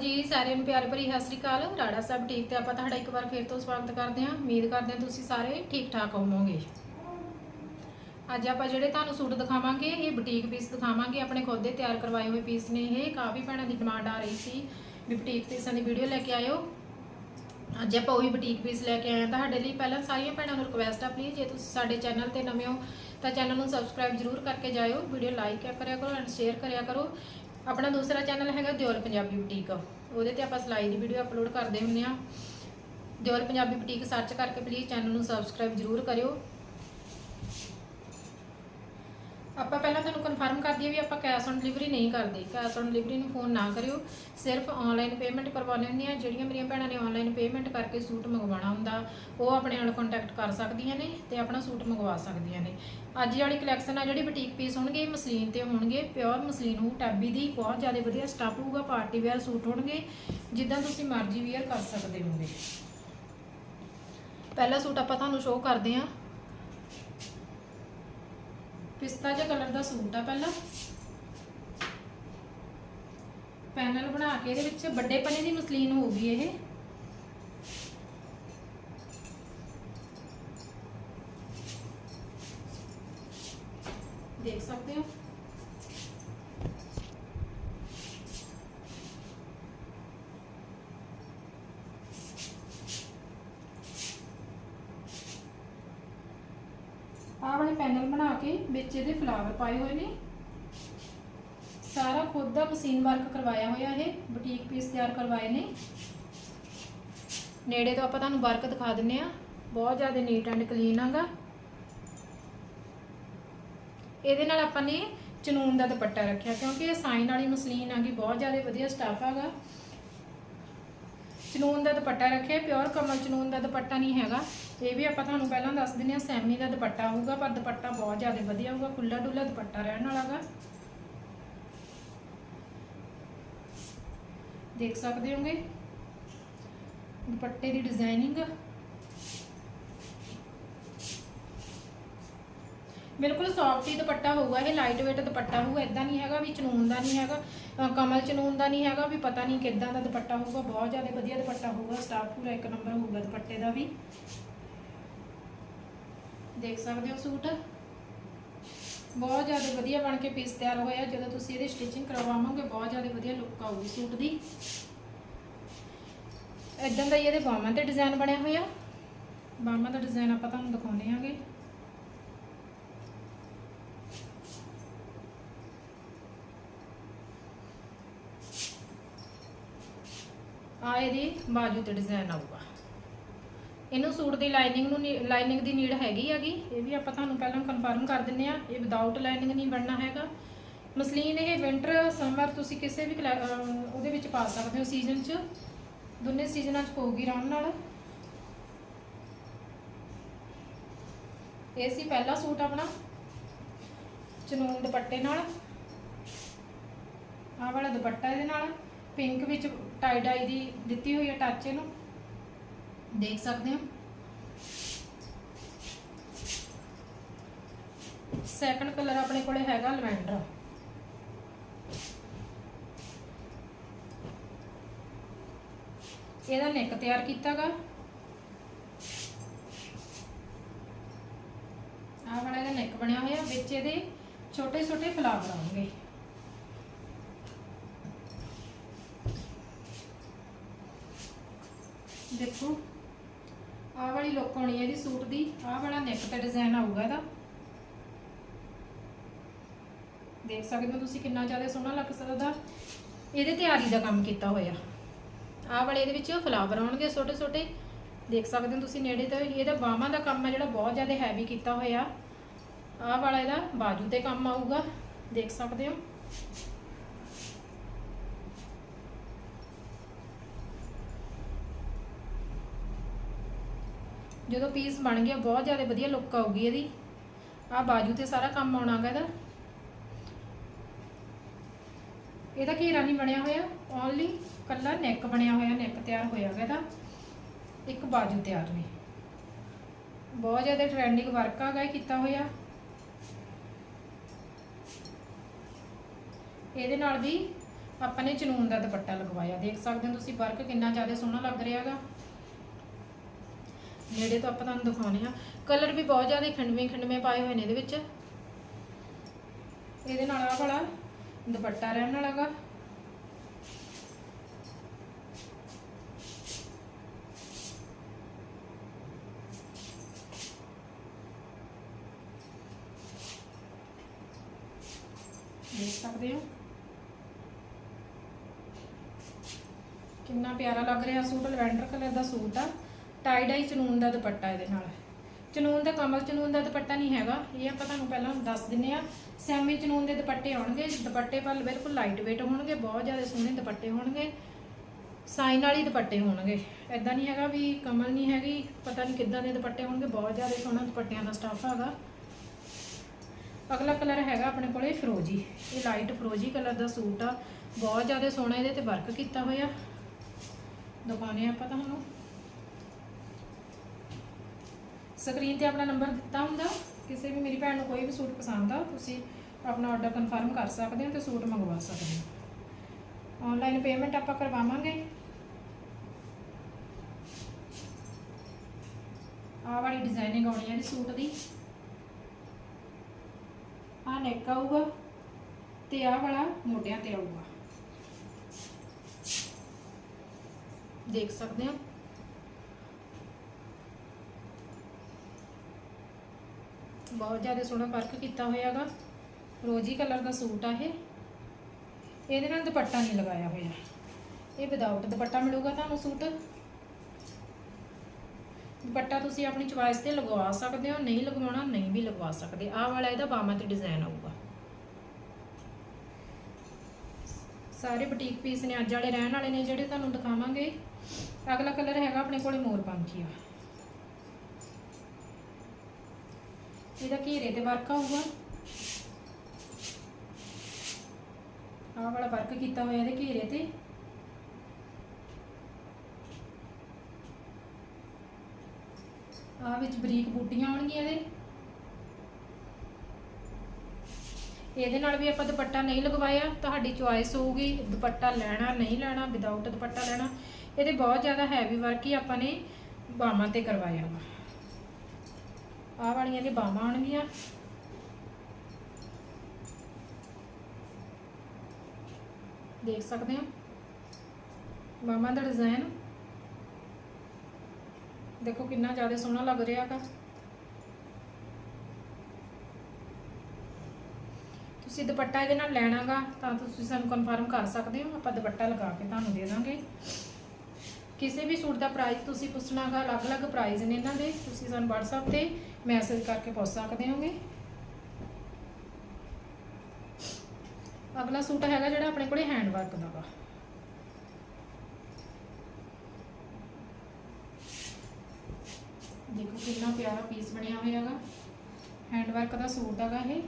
ਜੀ, ਸਾਰਿਆਂ ਨੂੰ ਪਿਆਰ ਭਰੀ ਸਤਿ ਸ੍ਰੀ ਅਕਾਲ। ਰਾੜਾ ਸਾਹਿਬ ਠੀਕ ਤੇ ਆਪਾਂ ਤੁਹਾਡਾ ਇੱਕ ਵਾਰ ਫੇਰ ਤੋਂ ਸਵਾਗਤ ਕਰਦੇ ਹਾਂ। ਉਮੀਦ ਕਰਦੇ ਹਾਂ ਤੁਸੀਂ ਸਾਰੇ ਠੀਕ ਠਾਕ ਹੋਵੋਗੇ। ਅੱਜ ਆਪਾਂ ਜਿਹੜੇ ਤੁਹਾਨੂੰ ਸੂਟ ਦਿਖਾਵਾਂਗੇ, ਇਹ ਬੁਟੀਕ ਪੀਸ ਦਿਖਾਵਾਂਗੇ। ਆਪਣੇ ਖੁਦ ਦੇ ਤਿਆਰ ਕਰਵਾਏ ਹੋਏ ਪੀਸ ਨੇ ਇਹ। ਕਾਫੀ ਭੈਣਾਂ ਦੀ ਡਿਮਾਂਡ ਆ ਰਹੀ ਸੀ ਵੀ ਬੁਟੀਕ ਪੀਸਾਂ ਦੀ ਵੀਡੀਓ ਲੈ ਕੇ ਆਇਓ। ਅੱਜ ਆਪਾਂ ਉਹੀ ਬੁਟੀਕ ਪੀਸ ਲੈ ਕੇ ਆਏ ਹਾਂ। ਤੁਹਾਡੇ ਲਈ ਪਹਿਲਾਂ ਸਾਰੀਆਂ ਭੈਣਾਂ ਨੂੰ ਰਿਕੁਐਸਟ ਆ ਪਲੀਜ਼ ਜੇ ਤੁਸੀਂ ਸਾਡੇ ਚੈਨਲ ਤੇ ਨਵੇਂ ਹੋ, ਤਾਂ ਚੈਨਲ ਨੂੰ ਸਬਸਕ੍ਰਾਈਬ ਜਰੂਰ ਕਰਕੇ ਜਾਇਓ। ਵੀਡੀਓ ਲਾਈਕ ਕਰਿਆ ਕਰੋ ਐਂਡ ਸ਼ੇਅਰ ਕਰਿਆ ਕਰੋ। ਆਪਣਾ ਦੂਸਰਾ ਚੈਨਲ ਹੈਗਾ ਦਿਓਲ ਪੰਜਾਬੀ ਬੁਟੀਕ। ਉਹਦੇ ਤੇ ਆਪਾਂ ਸਿਲਾਈ ਦੀ ਵੀਡੀਓ ਅਪਲੋਡ ਕਰਦੇ ਹੁੰਦੇ ਆ ਦਿਓਲ ਪੰਜਾਬੀ ਬੁਟੀਕ ਸਰਚ ਕਰਕੇ ਪਲੀਜ਼ ਚੈਨਲ ਨੂੰ ਸਬਸਕ੍ਰਾਈਬ ਜਰੂਰ ਕਰਿਓ। ਆਪਾਂ ਪਹਿਲਾਂ ਤੁਹਾਨੂੰ ਕਨਫਰਮ ਕਰ ਦਈਏ ਵੀ ਆਪਾਂ ਕੈਸ਼ ਔਨ ਡਿਲੀਵਰੀ ਨਹੀਂ ਕਰਦੇ। ਕੈਸ਼ ਔਨ ਡਿਲੀਵਰੀ ਨੂੰ ਫੋਨ ਨਾ ਕਰਿਓ। ਸਿਰਫ ਆਨਲਾਈਨ ਪੇਮੈਂਟ ਕਰਵਾਉਣੀ ਹੁੰਦੀ ਆ। ਜਿਹੜੀਆਂ ਮੇਰੀਆਂ ਭੈਣਾਂ ਨੇ ਆਨਲਾਈਨ ਪੇਮੈਂਟ ਕਰਕੇ ਸੂਟ ਮੰਗਵਾਉਣਾ ਹੁੰਦਾ, ਉਹ ਆਪਣੇ ਨਾਲ ਕੰਟੈਕਟ ਕਰ ਸਕਦੀਆਂ ਨੇ ਤੇ ਆਪਣਾ ਸੂਟ ਮੰਗਵਾ ਸਕਦੀਆਂ ਨੇ। ਅੱਜ ਵਾਲੀ ਕਲੈਕਸ਼ਨ ਆ, ਜਿਹੜੀ ਬੁਟੀਕ ਪੀਸ ਹੋਣਗੇ ਮਸਲੀਨ ਤੇ ਹੋਣਗੇ। ਪਿਓਰ ਮਸਲੀਨ ਹੋਊ ਟੈਬੀ ਦੀ ਬਹੁਤ ਜ਼ਿਆਦਾ ਵਧੀਆ ਸਟਾਫ ਹੋਊਗਾ ਪਾਰਟੀ ਵੇਅਰ ਸੂਟ ਹੋਣਗੇ, ਜਿੱਦਾਂ ਤੁਸੀਂ ਮਰਜ਼ੀ ਵੇਅਰ ਕਰ ਸਕਦੇ ਹੋਗੇ ਪਹਿਲਾ ਸੂਟ ਆਪਾਂ ਤੁਹਾਨੂੰ ਸ਼ੋਅ ਕਰਦੇ ਹਾਂ ਪਿਸਤਾ ਜਿਹਾ ਕਲਰ ਦਾ ਸੂਟ ਆ ਪਹਿਲਾਂ। ਪੈਨਲ ਬਣਾ ਕੇ ਇਹਦੇ ਵਿੱਚ ਵੱਡੇ ਪਨੇ ਦੀ ਮਸਲੀਨ ਹੋਊਗੀ ਇਹ। ਦੇਖ ਸਕਦੇ ਹੋ ਆਹ ਵਾਲੇ ਪੈਨਲ ਬਣਾ ਕੇ ਵਿੱਚ ਇਹਦੇ ਫਲਾਵਰ ਪਾਏ ਹੋਏ ਨੇ। ਸਾਰਾ ਖੁਦ ਦਾ ਮਸ਼ੀਨ ਵਰਕ ਕਰਵਾਇਆ ਹੋਇਆ ਇਹ ਬੁਟੀਕ ਪੀਸ ਤਿਆਰ ਕਰਵਾਏ ਨੇ। ਨੇੜੇ ਤੋਂ ਆਪਾਂ ਤੁਹਾਨੂੰ ਵਰਕ ਦਿਖਾ ਦਿੰਨੇ ਆ। ਬਹੁਤ ਜ਼ਿਆਦਾ ਨੀਟ ਐਂਡ ਕਲੀਨ ਆਗਾ। ਇਹਦੇ ਨਾਲ ਆਪਾਂ ਨੇ ਚਨੂਨ ਦਾ ਦੁਪੱਟਾ ਰੱਖਿਆ, ਕਿਉਂਕਿ ਇਹ ਸਾਈਨ ਵਾਲੀ ਮਸਲੀਨ ਆਗੀ ਬਹੁਤ ਜ਼ਿਆਦਾ ਵਧੀਆ ਸਟਾਫ ਆਗਾ। ਚਨੂਨ ਦਾ ਦੁਪੱਟਾ ਰੱਖਿਆ ਪਿਓਰ ਕਮਲ ਚਨੂਨ ਦਾ ਦੁਪੱਟਾ ਨਹੀਂ ਹੈਗਾ। ਇਹ ਵੀ ਆਪਾਂ ਤੁਹਾਨੂੰ ਪਹਿਲਾਂ ਦੱਸ ਦਿੰਦੇ ਆ ਸੈਮੀ ਦਾ ਦੁਪੱਟਾ ਹੋਊਗਾ, ਪਰ ਦੁਪੱਟਾ ਬਹੁਤ ਜ਼ਿਆਦਾ ਵਧੀਆ ਹੋਊਗਾ ਖੁੱਲਾ ਡੁੱਲਾ ਦੁਪੱਟਾ ਰਹਿਣ ਵਾਲਾਗਾ ਦੇਖ ਸਕਦੇ ਹੋਗੇ? ਦੁਪੱਟੇ ਦੀ ਡਿਜ਼ਾਈਨਿੰਗ ਬਿਲਕੁਲ ਸੌਫਟ ਹੀ ਦੁਪੱਟਾ ਹੋਊਗਾ, ਇਹ ਲਾਈਟ weight ਦੁਪੱਟਾ ਹੋਊਗਾ ਇਦਾਂ ਨਹੀਂ ਹੈਗਾ ਵੀ ਚਨੂਨ ਦਾ ਨਹੀਂ ਹੈਗਾ ਕਮਲ ਚਨੂਨ ਦਾ ਨਹੀਂ ਹੈਗਾ, ਵੀ ਪਤਾ ਨਹੀਂ ਕਿੱਦਾਂ ਦਾ ਦੁਪੱਟਾ ਹੋਊਗਾ, ਬਹੁਤ ਜ਼ਿਆਦਾ ਵਧੀਆ ਦੁਪੱਟਾ ਹੋਊਗਾ ਸਟਾਫ ਪੂਰਾ ਇੱਕ ਨੰਬਰ ਹੋਊਗਾ ਦੁਪੱਟੇ ਦਾ ਵੀ। ਦੇਖ ਸਕਦੇ ਹੋ ਸੂਟ? ਬਹੁਤ ਜ਼ਿਆਦਾ ਵਧੀਆ ਬਣ ਕੇ ਪੀਸ ਤਿਆਰ ਹੋਇਆ, ਜਦੋਂ ਤੁਸੀਂ ਇਹਦੀ ਸਟਿਚਿੰਗ ਕਰਵਾਵਾਂਗੇ, ਬਹੁਤ ਜ਼ਿਆਦਾ ਵਧੀਆ ਲੁੱਕ ਆਊਗੀ ਸੂਟ ਦੀ। ਇਦਾਂ ਦਾ ਹੀ ਇਹਦੇ ਬਾਹਾਂ ਤੇ ਡਿਜ਼ਾਈਨ ਬਣਿਆ ਹੋਇਆ। ਬਾਹਾਂ ਦਾ ਡਿਜ਼ਾਈਨ ਆਪਾਂ ਤੁਹਾਨੂੰ ਦਿਖਾਉਣੇ ਆਂਗੇ। ਆ ਇਹਦੀ ਬਾਜੂ ਤੇ ਡਿਜ਼ਾਈਨ ਆਊਗਾ। ਇਹਨੂੰ ਸੂਟ ਦੀ ਲਾਈਨਿੰਗ ਨੂੰ ਲਾਈਨਿੰਗ ਦੀ ਨੀਡ ਹੈਗੀ ਹੈਗੀ, ਇਹ ਵੀ ਆਪਾਂ ਤੁਹਾਨੂੰ ਪਹਿਲਾਂ ਕਨਫਰਮ ਕਰ ਦਿੰਨੇ ਆ, ਇਹ ਵਿਦਆਊਟ ਲਾਈਨਿੰਗ ਨਹੀਂ ਬਣਨਾ ਹੈਗਾ। ਮਸਲੀਨ, ਇਹ ਵਿੰਟਰ ਸਮਰ ਤੁਸੀਂ ਕਿਸੇ ਵੀ ਕਲੈ- ਉਹਦੇ ਵਿੱਚ ਪਾ ਸਕਦੇ ਹੋ ਸੀਜ਼ਨ 'ਚ। ਦੋਨੇ ਸੀਜ਼ਨਾਂ 'ਚ ਪਊਗੀ ਆਰਾਮ ਨਾਲ। ਇਹ ਸੀ ਪਹਿਲਾ ਸੂਟ ਆਪਣਾ, ਚਨੂਨ ਦੁਪੱਟੇ ਨਾਲ। ਆਹ ਵਾਲਾ ਦੁਪੱਟਾ ਇਹਦੇ ਨਾਲ। ਪਿੰਕ ਵਿੱਚ ਟਾਈ ਡਾਈ ਦੀ ਦਿੱਤੀ ਹੋਈ ਹੈ ਟੱਚ ਇਹਨੂੰ। ਦੇਖ ਸਕਦੇ ਹੋ। ਸੈਕੰਡ ਕਲਰ ਆਪਣੇ ਕੋਲੇ ਹੈਗਾ ਲਵੈਂਡਰ। ਇਹਦਾ ਨੈਕ ਤਿਆਰ ਕੀਤਾਗਾ। ਆਹ ਵਾਲਾ ਇਹਦਾ ਨੈਕ ਬਣਿਆ ਹੋਇਆ, ਵਿੱਚ ਇਹਦੇ ਛੋਟੇ ਛੋਟੇ ਫਲਾਵਰ ਆਉਣਗੇ। ਦੇਖੋ। ਆਹ ਵਾਲੀ ਲੁੱਕ ਆਉਣੀ ਹੈ ਇਹਦੀ ਸੂਟ ਦੀ। ਆਹ ਵਾਲਾ ਨੈਕ ਤੇ ਡਿਜ਼ਾਈਨ ਆਊਗਾ ਇਹਦਾ। ਦੇਖ ਸਕਦੇ ਹੋ ਤੁਸੀਂ ਕਿੰਨਾ ਜ਼ਿਆਦਾ ਸੋਹਣਾ ਲੱਗ ਸਕਦਾ। ਇਹਦੇ ਤੇ ਆਰੀ ਦਾ ਕੰਮ ਕੀਤਾ ਹੋਇਆ। ਆਹ ਵਾਲੇ ਇਹਦੇ ਵਿੱਚ ਫਲਾਵਰ ਆਉਣਗੇ ਛੋਟੇ ਛੋਟੇ ਦੇਖ ਸਕਦੇ ਹੋ ਤੁਸੀਂ ਨੇੜੇ ਤੋਂ। ਇਹਦਾ ਬਾਹਾਂ ਦਾ ਕੰਮ ਹੈ ਜਿਹੜਾ ਬਹੁਤ ਜ਼ਿਆਦਾ ਹੈਵੀ ਕੀਤਾ ਹੋਇਆ। ਆਹ ਵਾਲਾ ਇਹਦਾ ਬਾਜੂ ਤੇ ਕੰਮ ਆਊਗਾ। ਦੇਖ ਸਕਦੇ ਹੋ। ਜਦੋਂ ਪੀਸ ਬਣ ਗਿਆ, ਬਹੁਤ ਜ਼ਿਆਦਾ ਵਧੀਆ ਲੁੱਕ ਆਊਗੀ ਇਹਦੀ। ਆਹ ਬਾਜੂ ਤੇ ਸਾਰਾ ਕੰਮ ਆਉਣਾਗਾ ਇਹਦਾ। ਇਹਦਾ ਘੇਰਾ ਨਹੀਂ ਬਣਿਆ ਹੋਇਆ ਓਨਲੀ ਕੱਲਾ ਨੈਕ ਬਣਿਆ ਹੋਇਆ ਨੈਕ ਤਿਆਰ ਹੋਇਆਗਾ ਇਹਦਾ। ਇੱਕ ਬਾਜੂ ਤਿਆਰ ਨੇ। ਬਹੁਤ ਜ਼ਿਆਦਾ ਟ੍ਰੈਂਡਿੰਗ ਵਰਕ ਆਗਾ ਇਹ ਕੀਤਾ ਹੋਇਆ। ਇਹਦੇ ਨਾਲ ਵੀ ਆਪਾਂ ਨੇ ਚਨੂਨ ਦਾ ਦੁਪੱਟਾ ਲਗਵਾਇਆ। ਦੇਖ ਸਕਦੇ ਹੋ ਤੁਸੀਂ ਵਰਕ ਕਿੰਨਾ ਜ਼ਿਆਦਾ ਸੋਹਣਾ ਲੱਗ ਰਿਹਾ ਹੈਗਾ ਨੇੜੇ ਤੋਂ ਆਪਾਂ ਤੁਹਾਨੂੰ ਦਿਖਾਉਣੇ ਆ। ਕਲਰ ਵੀ ਬਹੁਤ ਜ਼ਿਆਦਾ ਖੰਡਵੇਂ ਖੰਡਵੇਂ ਪਾਏ ਹੋਏ ਨੇ ਇਹਦੇ ਵਿੱਚ। ਇਹਦੇ ਨਾਲ ਆ ਵਾਲਾ ਦੁਪੱਟਾ ਰਹਿਣ ਵਾਲਾਗਾ ਦੇਖ ਸਕਦੇ ਹੋ? ਕਿੰਨਾ ਪਿਆਰਾ ਲੱਗ ਰਿਹਾ ਸੂਟ, ਲਵੈਂਡਰ ਕਲਰ ਦਾ ਸੂਟ ਆ। ਟਾਈ ਡਾਈ ਚਨੂਨ ਦਾ ਦੁਪੱਟਾ ਇਹਦੇ ਨਾਲ। ਚਨੂਨ ਦਾ ਕਮਲ ਚਨੂਨ ਦਾ ਦੁਪੱਟਾ ਨਹੀਂ ਹੈਗਾ। ਇਹ ਆਪਾਂ ਤੁਹਾਨੂੰ ਪਹਿਲਾਂ ਦੱਸ ਦਿੰਨੇ ਆ। ਸੈਮੀ ਚਨੂਨ ਦੇ ਦੁਪੱਟੇ ਆਉਣਗੇ। ਦੁਪੱਟੇ ਪਰ ਬਿਲਕੁਲ ਲਾਈਟ weight ਹੋਣਗੇ, ਬਹੁਤ ਜ਼ਿਆਦਾ ਸੋਹਣੇ ਦੁਪੱਟੇ ਹੋਣਗੇ। ਸਾਈਨ ਵਾਲੀ ਦੁਪੱਟੇ ਹੋਣਗੇ। ਐਦਾਂ ਨਹੀਂ ਹੈਗਾ ਵੀ ਕਮਲ ਨਹੀਂ ਹੈਗੀ, ਪਤਾ ਨਹੀਂ ਕਿੱਦਾਂ ਦੇ ਦੁਪੱਟੇ ਹੋਣਗੇ। ਬਹੁਤ ਜ਼ਿਆਦਾ ਸੋਹਣਾ ਦੁਪੱਟਿਆਂ ਦਾ ਸਟਾਫ ਹੈਗਾ। ਅਗਲਾ ਕਲਰ ਹੈਗਾ ਆਪਣੇ ਕੋਲੇ ਫਰੋਜੀ ਇਹ ਲਾਈਟ ਫਰੋਜੀ ਕਲਰ ਦਾ ਸੂਟ ਆ। ਬਹੁਤ ਜ਼ਿਆਦਾ ਸੋਹਣਾ ਇਹਦੇ ਤੇ ਵਰਕ ਕੀਤਾ ਹੋਇਆ। ਦਿਖਾਉਣੇ ਆਪਾਂ ਤੁਹਾਨੂੰ। ਸਕਰੀਨ ਤੇ ਆਪਣਾ ਨੰਬਰ ਦਿੱਤਾ ਹੁੰਦਾ। ਕਿਸੇ ਵੀ ਮੇਰੀ ਭੈਣ ਨੂੰ ਕੋਈ ਵੀ ਸੂਟ ਪਸੰਦ ਆ, ਤੁਸੀਂ ਆਪਣਾ ਆਰਡਰ ਕਨਫਰਮ ਕਰ ਸਕਦੇ ਹੋ ਤੇ ਸੂਟ ਮੰਗਵਾ ਸਕਦੇ ਹੋ। ਆਨਲਾਈਨ ਪੇਮੈਂਟ ਆਪਾਂ ਕਰਵਾਵਾਂਗੇ। ਆਹ ਵਾਲੀ ਡਿਜ਼ਾਈਨਿੰਗ ਆਉਣੀ ਹੈ ਇਹਦੀ ਸੂਟ ਦੀ। ਆ ਨੈਕ ਆਊਗਾ ਤੇ ਆਹ ਵਾਲਾ ਮੋਢਿਆਂ ਤੇ ਆਊਗਾ। ਦੇਖ ਸਕਦੇ ਹੋ। ਬਹੁਤ ਜ਼ਿਆਦਾ ਸੋਹਣਾ ਵਰਕ ਕੀਤਾ ਹੋਇਆਗਾ। ਰੋਜੀ ਕਲਰ ਦਾ ਸੂਟ ਆ ਇਹ। ਇਹਦੇ ਨਾਲ ਦੁਪੱਟਾ ਨਹੀਂ ਲਗਾਇਆ ਹੋਇਆ। ਇਹ ਵਿਦਆਊਟ ਦੁਪੱਟਾ ਮਿਲੂਗਾ ਤੁਹਾਨੂੰ ਸੂਟ। ਦੁਪੱਟਾ ਤੁਸੀਂ ਆਪਣੀ ਚੁਆਇਸ ਤੇ ਲਗਵਾ ਸਕਦੇ ਹੋ, ਨਹੀਂ ਲਗਵਾਉਣਾ, ਨਹੀਂ ਵੀ ਲਗਵਾ ਸਕਦੇ। ਆਹ ਵਾਲਾ ਇਹਦਾ ਬਾਹਾਂ ਤੇ ਡਿਜ਼ਾਈਨ ਆਊਗਾ। ਸਾਰੇ ਬੁਟੀਕ ਪੀਸ ਨੇ, ਅੱਜ ਵਾਲੇ ਰਹਿਣ ਵਾਲੇ ਨੇ, ਜਿਹੜੇ ਤੁਹਾਨੂੰ ਦਿਖਾਵਾਂਗੇ। ਅਗਲਾ ਕਲਰ ਹੈਗਾ ਆਪਣੇ ਕੋਲੇ ਮੋਰ ਪੰਖੀ ਆ ਇਹਦਾ ਘੇਰੇ ਤੇ ਵਰਕ ਆਊਗਾ। ਆਹ ਵਾਲਾ ਵਰਕ ਕੀਤਾ ਹੋਇਆ ਇਹਦੇ ਘੇਰੇ ਤੇ। ਆ ਵਿੱਚ ਬਰੀਕ ਬੂਟੀਆਂ ਆਉਣਗੀਆਂ ਇਹਦੇ। ਇਹਦੇ ਨਾਲ ਵੀ ਆਪਾਂ ਦੁਪੱਟਾ ਨਹੀਂ ਲਗਵਾਇਆ, ਤੁਹਾਡੀ ਚੁਆਇਸ ਹੋਊਗੀ, ਦੁਪੱਟਾ ਲੈਣਾ, ਨਹੀਂ ਲੈਣਾ ਵਿਦਆਊਟ ਦੁਪੱਟਾ ਲੈਣਾ। ਇਹਦੇ ਬਹੁਤ ਜ਼ਿਆਦਾ ਹੈਵੀ ਵਰਕ ਹੀ ਆਪਾਂ ਨੇ ਬਾਹਾਂ ਤੇ ਕਰਵਾਇਆ ਵਾ। ਆਹ ਵਾਲੀਆਂ ਦੇ ਬਾਹਾਂ ਆਉਣਗੀਆਂ। ਦੇਖ ਸਕਦੇ ਹੋ? ਬਾਹਾਂ ਦਾ ਡਿਜ਼ਾਈਨ ਦੇਖੋ ਕਿੰਨਾ ਜ਼ਿਆਦਾ ਸੋਹਣਾ ਲੱਗ ਰਿਹਾ ਹੈਗਾ। ਤੁਸੀਂ ਦੁਪੱਟਾ ਇਹਦੇ ਨਾਲ ਲੈਣਾਗਾ, ਤਾਂ ਤੁਸੀਂ ਸਾਨੂੰ ਕਨਫਰਮ ਕਰ ਸਕਦੇ ਹੋ, ਆਪਾਂ ਦੁਪੱਟਾ ਲਗਾ ਕੇ ਤੁਹਾਨੂੰ ਦੇ ਦਾਂਗੇ। ਕਿਸੇ ਵੀ ਸੂਟ ਦਾ ਪ੍ਰਾਈਸ ਤੁਸੀਂ ਪੁੱਛਣਾਗਾ, ਅਲੱਗ-ਅਲੱਗ ਪ੍ਰਾਈਸ ਨੇ ਇਹਨਾਂ ਦੇ, ਤੁਸੀਂ ਸਾਨੂੰ WhatsApp ਤੇ ਮੈਸੇਜ ਕਰਕੇ ਪੁੱਛ ਸਕਦੇ ਹੋਗੇ ਅਗਲਾ ਸੂਟ ਹੈਗਾ ਜਿਹੜਾ ਆਪਣੇ ਕੋਲੇ ਹੈਂਡ ਵਰਕ ਦਾ ਵਾ। ਦੇਖੋ ਕਿੰਨਾ ਪਿਆਰਾ ਪੀਸ ਬਣਿਆ ਹੋਇਆ ਹੈਗਾ। ਹੈਂਡ ਵਰਕ ਦਾ ਸੂਟ ਹੈਗਾ ਇਹ।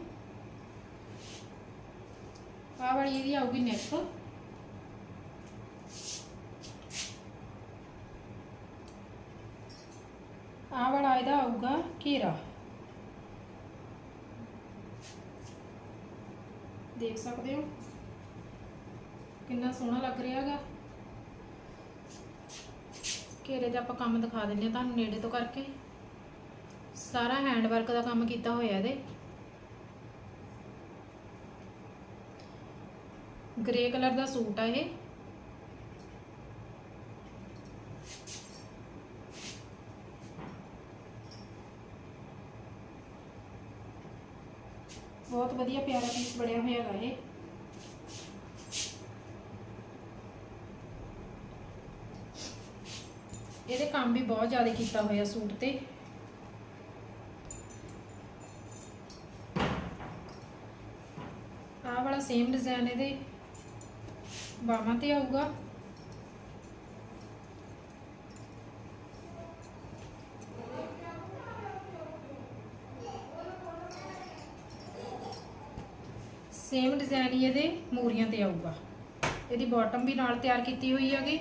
ਆਹ ਵਾਲੀ ਇਹਦੀ ਆਊਗੀ ਨੈਕ ਆਹ ਵਾਲਾ ਇਹਦਾ ਆਊਗਾ ਘੇਰਾ। ਦੇਖ ਸਕਦੇ ਹੋ? ਕਿੰਨਾ ਸੋਹਣਾ ਲੱਗ ਰਿਹਾ ਹੈਗਾ। ਘੇਰੇ ਦਾ ਆਪਾਂ ਕੰਮ ਦਿਖਾ ਦਿੰਦੇ ਹਾਂ ਤੁਹਾਨੂੰ ਨੇੜੇ ਤੋਂ ਕਰਕੇ। ਸਾਰਾ ਹੈਂਡ ਵਰਕ ਦਾ ਕੰਮ ਕੀਤਾ ਹੋਇਆ ਇਹਦੇ। ਗ੍ਰੇ ਕਲਰ ਦਾ ਸੂਟ ਆ ਇਹ। ਬਹੁਤ ਵਧੀਆ ਪਿਆਰਾ ਪੀਸ ਬਣਿਆ ਹੋਇਆ ਹੈਗਾ ਇਹ। ਇਹਦੇ ਕੰਮ ਵੀ ਬਹੁਤ ਜ਼ਿਆਦਾ ਕੀਤਾ ਹੋਇਆ ਸੂਟ ਤੇ। ਆਹ ਵਾਲਾ ਸੇਮ ਡਿਜ਼ਾਈਨ ਇਹਦੇ ਬਾਹਾਂ ਤੇ ਆਊਗਾ। ਸੇਮ ਡਿਜ਼ਾਈਨ ਹੀ ਇਹਦੇ ਮੂਰੀਆਂ ਤੇ ਆਊਗਾ। ਇਹਦੀ ਬਾਟਮ ਵੀ ਨਾਲ ਤਿਆਰ ਕੀਤੀ ਹੋਈ ਹੈਗੀ।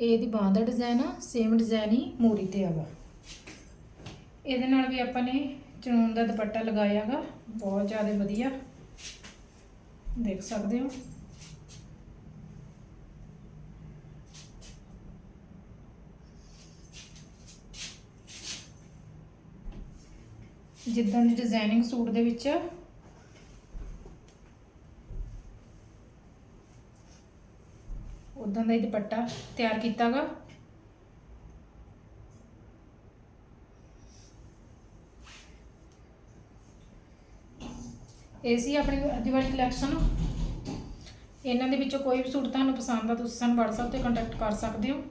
ਇਹ ਦੀ ਬਾਂਹ ਦਾ ਡਿਜ਼ਾਈਨ ਆ ਸੇਮ ਡਿਜ਼ਾਈਨ ਹੀ ਮੋਰੀ ਤੇ ਆਗਾ ਇਹਦੇ ਨਾਲ ਵੀ ਆਪਾਂ ਨੇ ਚਨੂਨ ਦਾ ਦੁਪੱਟਾ ਲਗਾਇਆਗਾ ਬਹੁਤ ਜ਼ਿਆਦਾ ਵਧੀਆ। ਦੇਖ ਸਕਦੇ ਹੋ। ਜਿੱਦਾਂ ਦੀ ਡਿਜ਼ਾਈਨਿੰਗ ਸੂਟ ਦੇ ਵਿੱਚ ਉਦਾਂ ਦਾ ਹੀ ਦੁਪੱਟਾ ਤਿਆਰ ਕੀਤਾਗਾ। ਇਹ ਸੀ ਆਪਣੀ ਦੀਵਾਲੀ ਕਲੈਕਸ਼ਨ ਇਹਨਾਂ ਦੇ ਵਿੱਚੋਂ ਕੋਈ ਵੀ ਸੂਟ ਤੁਹਾਨੂੰ ਪਸੰਦ ਆ, ਤੁਸੀਂ ਸਾਨੂੰ WhatsApp ਤੇ ਕੰਟੈਕਟ ਕਰ ਸਕਦੇ ਹੋ।